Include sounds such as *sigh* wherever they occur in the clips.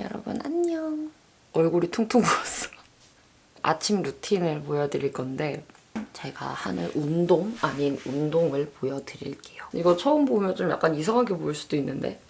여러분 안녕. 얼굴이 퉁퉁 부었어. 아침 루틴을 보여드릴 건데 제가 하는 운동 아닌 운동을 보여드릴게요. 이거 처음 보면 좀 약간 이상하게 보일 수도 있는데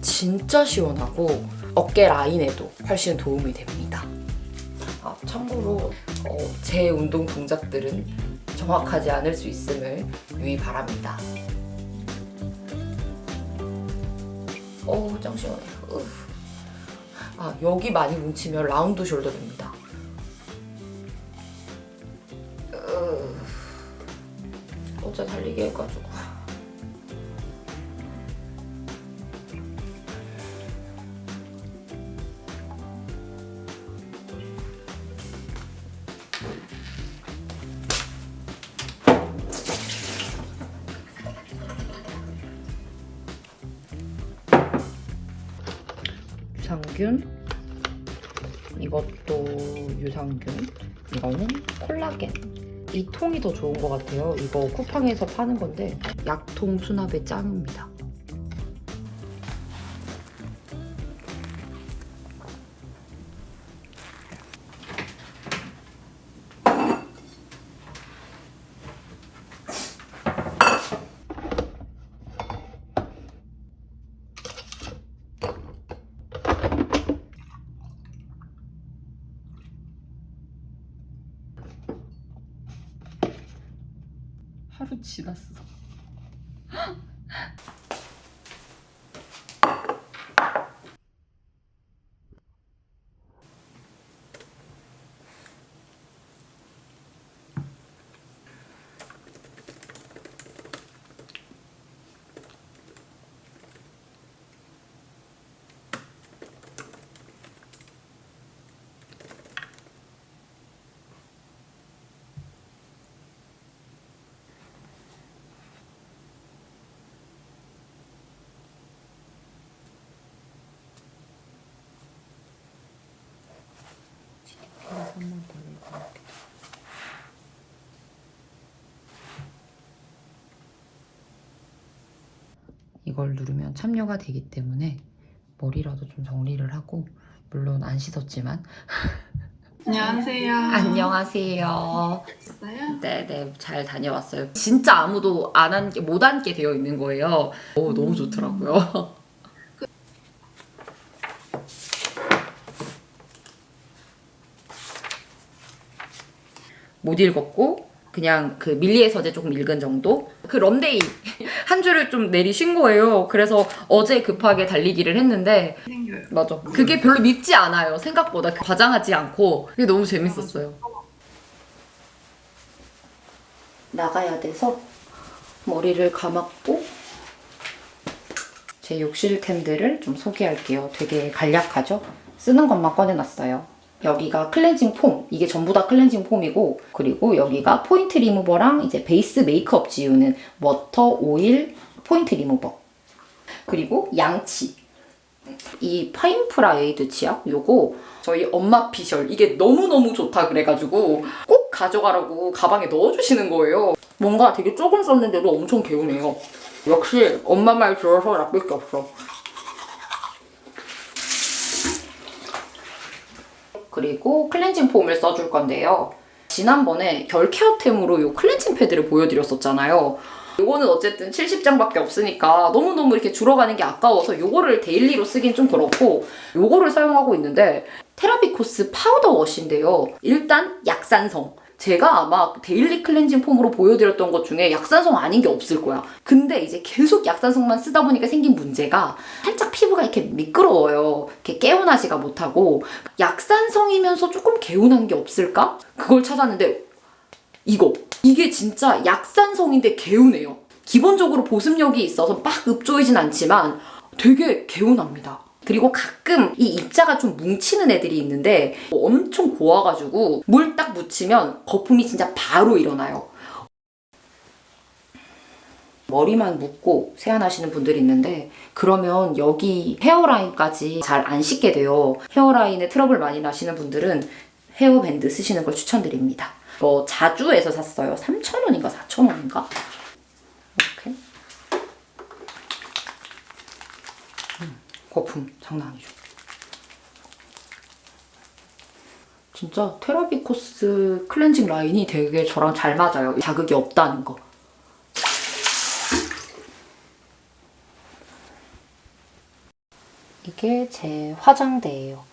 진짜 시원하고 어깨 라인에도 훨씬 도움이 됩니다. 아, 참고로 어, 제 운동 동작들은 정확하지 않을 수 있음을 유의 바랍니다. 어우 짱 시원해. 으. 아 여기 많이 뭉치면 라운드 숄더 됩니다. 어제 달리기 해가지고. 유산균? 이것도 유산균? 이거는 콜라겐 이 통이 더 좋은 것 같아요. 이거 쿠팡에서 파는 건데 약통 수납에 짱입니다 하루 지났어 한번 더 읽어볼게 이걸 누르면 참여가 되기 때문에 머리라도 좀 정리를 하고 물론 안 씻었지만 *laughs* 안녕하세요. 안녕하세요. 있어요? 네네 잘 다녀왔어요. 진짜 아무도 안 앉게 못 앉게 되어 있는 거예요. 오 너무 좋더라고요. *laughs* 못 읽었고 그냥 그 밀리의 서재 조금 읽은 정도. 그 런데이 *laughs* 한 줄을 좀 내리신 거예요. 그래서 어제 급하게 달리기를 했는데 생겨요. 맞아. 그게 별로 밉지 않아요. 생각보다 과장하지 않고 그게 너무 재밌었어요. 나가야 돼서 머리를 감았고 제 욕실템들을 좀 소개할게요. 되게 간략하죠? 쓰는 것만 꺼내놨어요. 여기가 클렌징 폼. 이게 전부 다 클렌징 폼이고 그리고 여기가 포인트 리무버랑 이제 베이스 메이크업 지우는 워터 오일 포인트 리무버. 그리고 양치. 이 파인프라 에이드 치약 요거 저희 엄마 피셜 이게 너무너무 좋다 그래가지고 꼭 가져가라고 가방에 넣어주시는 거예요 뭔가 되게 조금 썼는데도 엄청 개운해요 역시 엄마 말 들어서 나쁠 게 없어 그리고 클렌징 폼을 써줄 건데요. 지난번에 결 케어템으로 이 클렌징 패드를 보여드렸었잖아요. 요거는 어쨌든 70장밖에 없으니까 너무너무 이렇게 줄어가는 게 아까워서 요거를 데일리로 쓰긴 좀 그렇고 요거를 사용하고 있는데 테라비코스 파우더 워시인데요. 일단 약산성. 제가 아마 데일리 클렌징 폼으로 보여드렸던 것 중에 약산성 아닌 게 없을 거야. 근데 이제 계속 약산성만 쓰다 보니까 생긴 문제가 살짝 피부가 이렇게 미끄러워요. 이렇게 개운하지가 못하고 약산성이면서 조금 개운한 게 없을까? 그걸 찾았는데 이거 이게 진짜 약산성인데 개운해요. 기본적으로 보습력이 있어서 막 읍조이진 않지만 되게 개운합니다. 그리고 가끔 이 입자가 좀 뭉치는 애들이 있는데 엄청 고와가지고 물 딱 묻히면 거품이 진짜 바로 일어나요. 머리만 묶고 세안하시는 분들이 있는데 그러면 여기 헤어라인까지 잘 안 씻게 돼요. 헤어라인에 트러블 많이 나시는 분들은 헤어밴드 쓰시는 걸 추천드립니다. 이거 자주에서 샀어요. 3,000원인가 4,000원인가? 이렇게. 음, 거품 장난 아니죠. 진짜 테라비 코스 클렌징 라인이 되게 저랑 잘 맞아요. 자극이 없다는 거. 이게 제 화장대예요.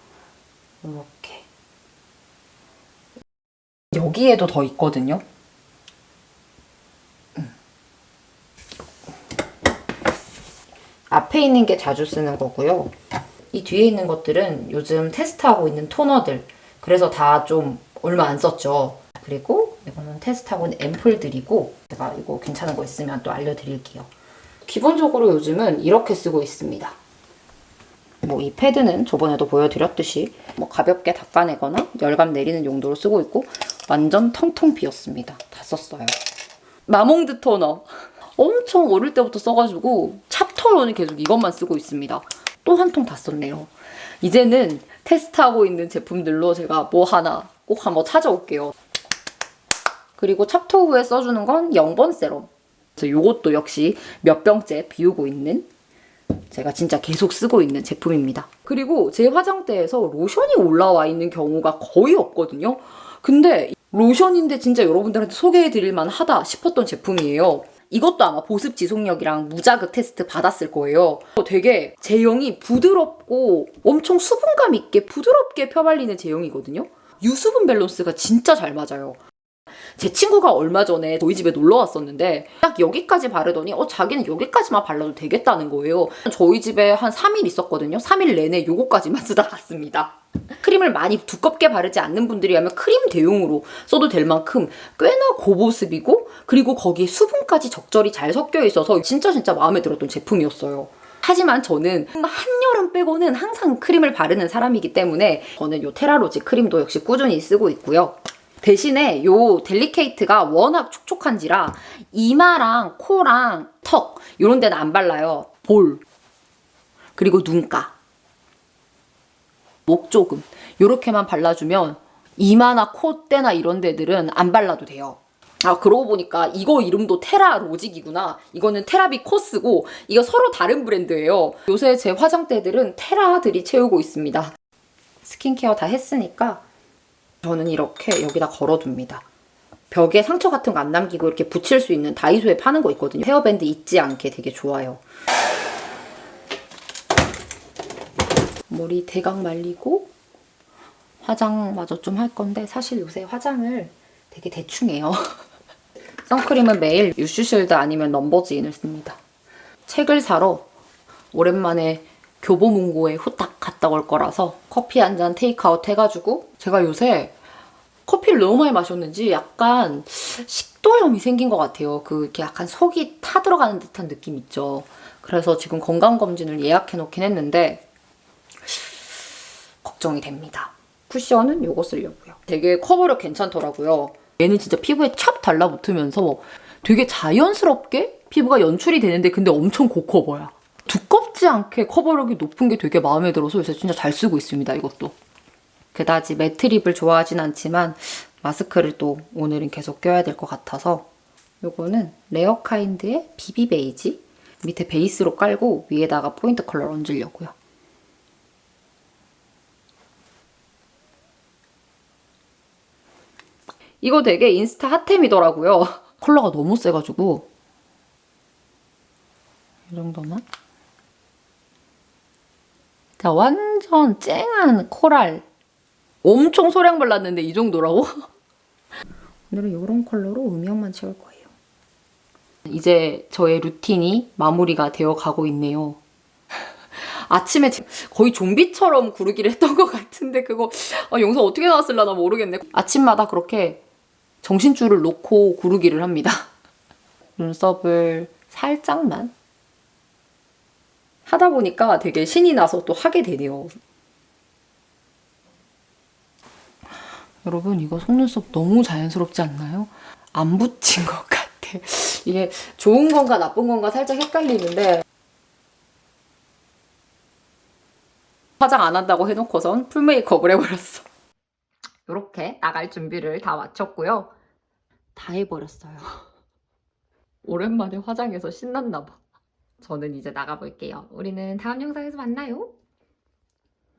이렇게. 여기에도 더 있거든요. 앞에 있는 게 자주 쓰는 거고요. 이 뒤에 있는 것들은 요즘 테스트하고 있는 토너들. 그래서 다 좀 얼마 안 썼죠. 그리고 이거는 테스트하고 있는 앰플들이고 제가 이거 괜찮은 거 있으면 또 알려드릴게요. 기본적으로 요즘은 이렇게 쓰고 있습니다. 뭐 이 패드는 저번에도 보여드렸듯이 뭐 가볍게 닦아내거나 열감 내리는 용도로 쓰고 있고 완전 텅텅 비었습니다. 다 썼어요. 마몽드 토너 엄청 어릴 때부터 써가지고 찹터로는 계속 이것만 쓰고 있습니다. 또 한 통 다 썼네요. 이제는 테스트하고 있는 제품들로 제가 뭐 하나 꼭 한번 찾아올게요. 그리고 찹터 후에 써주는 건 0번 세럼. 이것도 역시 몇 병째 비우고 있는 제가 진짜 계속 쓰고 있는 제품입니다. 그리고 제 화장대에서 로션이 올라와 있는 경우가 거의 없거든요. 근데 로션인데 진짜 여러분들한테 소개해드릴 만하다 싶었던 제품이에요. 이것도 아마 보습 지속력이랑 무자극 테스트 받았을 거예요. 되게 제형이 부드럽고 엄청 수분감 있게 부드럽게 펴발리는 제형이거든요. 유수분 밸런스가 진짜 잘 맞아요. 제 친구가 얼마 전에 저희 집에 놀러 왔었는데 딱 여기까지 바르더니 어 자기는 여기까지만 발라도 되겠다는 거예요. 저희 집에 한 3일 있었거든요. 3일 내내 요거까지만 쓰다 갔습니다. 크림을 많이 두껍게 바르지 않는 분들이라면 크림 대용으로 써도 될 만큼 꽤나 고보습이고 그리고 거기에 수분까지 적절히 잘 섞여 있어서 진짜 진짜 마음에 들었던 제품이었어요. 하지만 저는 한여름 빼고는 항상 크림을 바르는 사람이기 때문에 저는 요 테라로지 크림도 역시 꾸준히 쓰고 있고요. 대신에 요 델리케이트가 워낙 촉촉한지라 이마랑 코랑 턱 이런 데는 안 발라요. 볼 그리고 눈가 목 조금 요렇게만 발라주면 이마나 콧대나 이런 데들은 안 발라도 돼요. 아 그러고 보니까 이거 이름도 테라 로직이구나. 이거는 테라비 코스고 이거 서로 다른 브랜드예요. 요새 제 화장대들은 테라들이 채우고 있습니다. 스킨케어 다 했으니까 저는 이렇게 여기다 걸어둡니다. 벽에 상처 같은 거 안 남기고 이렇게 붙일 수 있는 다이소에 파는 거 있거든요. 헤어밴드 잊지 않게 되게 좋아요. 머리 대강 말리고 화장마저 좀 할 건데 사실 요새 화장을 되게 대충 해요. *laughs* 선크림은 매일 유슈실드 아니면 넘버즈인을 씁니다. 책을 사러 오랜만에 교보문고에 후딱 갔다 올 거라서 커피 한 잔 테이크아웃 해가지고 제가 요새 커피를 너무 많이 마셨는지 약간 식도염이 생긴 것 같아요. 그 이렇게 약간 속이 타 들어가는 듯한 느낌 있죠. 그래서 지금 건강검진을 예약해 놓긴 했는데 걱정이 됩니다. 쿠션은 요거 쓰려고요. 되게 커버력 괜찮더라고요. 얘는 진짜 피부에 찹 달라붙으면서 되게 자연스럽게 피부가 연출이 되는데 근데 엄청 고커버야. 두껍지 않게 커버력이 높은 게 되게 마음에 들어서 요새 진짜 잘 쓰고 있습니다, 이것도. 그다지 매트 립을 좋아하진 않지만 마스크를 또 오늘은 계속 껴야 될 것 같아서 요거는 레어카인드의 비비 베이지 밑에 베이스로 깔고 위에다가 포인트 컬러 얹으려고요. 이거 되게 인스타 핫템이더라고요. *laughs* 컬러가 너무 세가지고 이 정도만. 자, 완전 쨍한 코랄. 엄청 소량 발랐는데 이 정도라고? *laughs* 오늘은 이런 컬러로 음영만 채울 거예요. 이제 저의 루틴이 마무리가 되어 가고 있네요. *laughs* 아침에 거의 좀비처럼 구르기를 했던 것 같은데 그거 아, 영상 어떻게 나왔을라나 모르겠네. 아침마다 그렇게 정신줄을 놓고 구르기를 합니다. *laughs* 눈썹을 살짝만 하다 보니까 되게 신이 나서 또 하게 되네요. 여러분 이거 속눈썹 너무 자연스럽지 않나요? 안 붙인 것 같아. *laughs* 이게 좋은 건가 나쁜 건가 살짝 헷갈리는데 화장 안 한다고 해놓고선 풀 메이크업을 해버렸어. 이렇게 나갈 준비를 다 마쳤고요. 다 해버렸어요. *laughs* 오랜만에 화장해서 신났나 봐. 저는 이제 나가볼게요. 우리는 다음 영상에서 만나요.